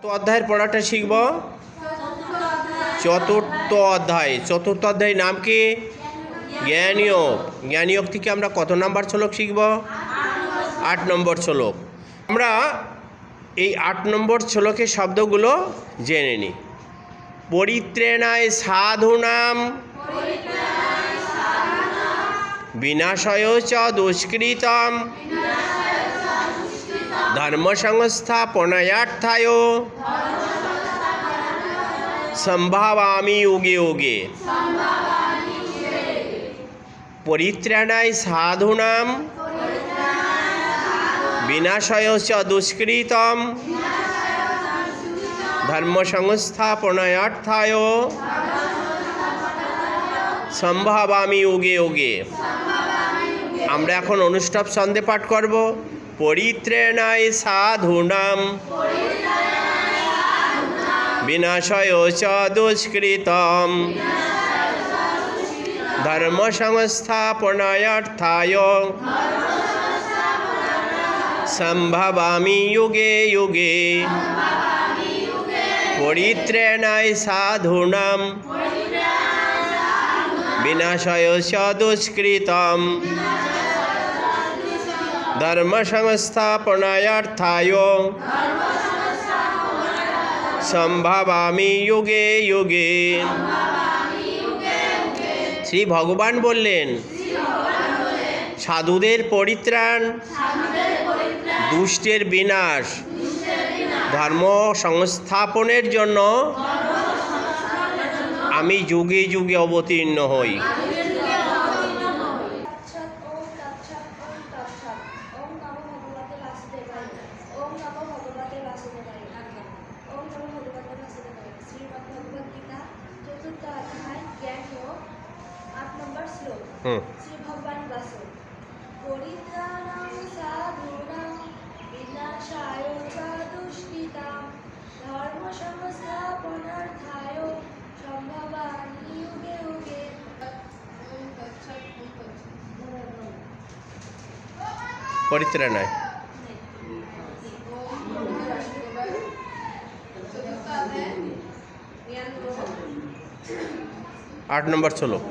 অধ্যায়ের পড়াটা শিখব। চতুর্থ অধ্যায়। চতুর্থ অধ্যায় নাম কি? জ্ঞানীয়ক জ্ঞানীয়ক থেকে আমরা কত নম্বর শ্লোক শিখব? আট নম্বর শ্লোক। আমরা এই আট নম্বর শ্লোকের শব্দগুলো জেনে নিই পরিত্রেণায় সাধুনাম বিনাশয় চ দুষ্কৃতম ধর্ম সংস্থাপনায়ার্থায় সম্ভাবামি উগে উগে পরিত্রাণায় সাধুনাম বিনাশয় দুষ্কৃতম ধর্ম সংস্থাপনায়ার্থায় সম্ভাবামি উগে উগে আমরা এখন অনুষ্ঠব ছন্দে পাঠ করব। পরিত্রেণায় সাধুনাম। বিনাশয় চ দুষ্কৃতম। ধর্ম সংস্থাপনায়ার্থায় সম্ভবামি যুগে যুগে। পরিত্রেণায় সাধুনাম। বিনাশয় চ দুষ্কৃতম। সংস্থাপনায়ার্থায় সম্ভাবামি যুগে যুগে শ্রী ভগবান বললেন, সাধুদের পরিত্রাণ দুষ্টের বিনাশ ধর্ম সংস্থাপনের জন্য আমি যুগে যুগে অবতীর্ণ হই। সাধুনাং বিনাশায় চ ধর্ম সংস্থাপনার্থায় যুগে যুগে। পরিত্রাণায় আট নম্বর শ্লোক।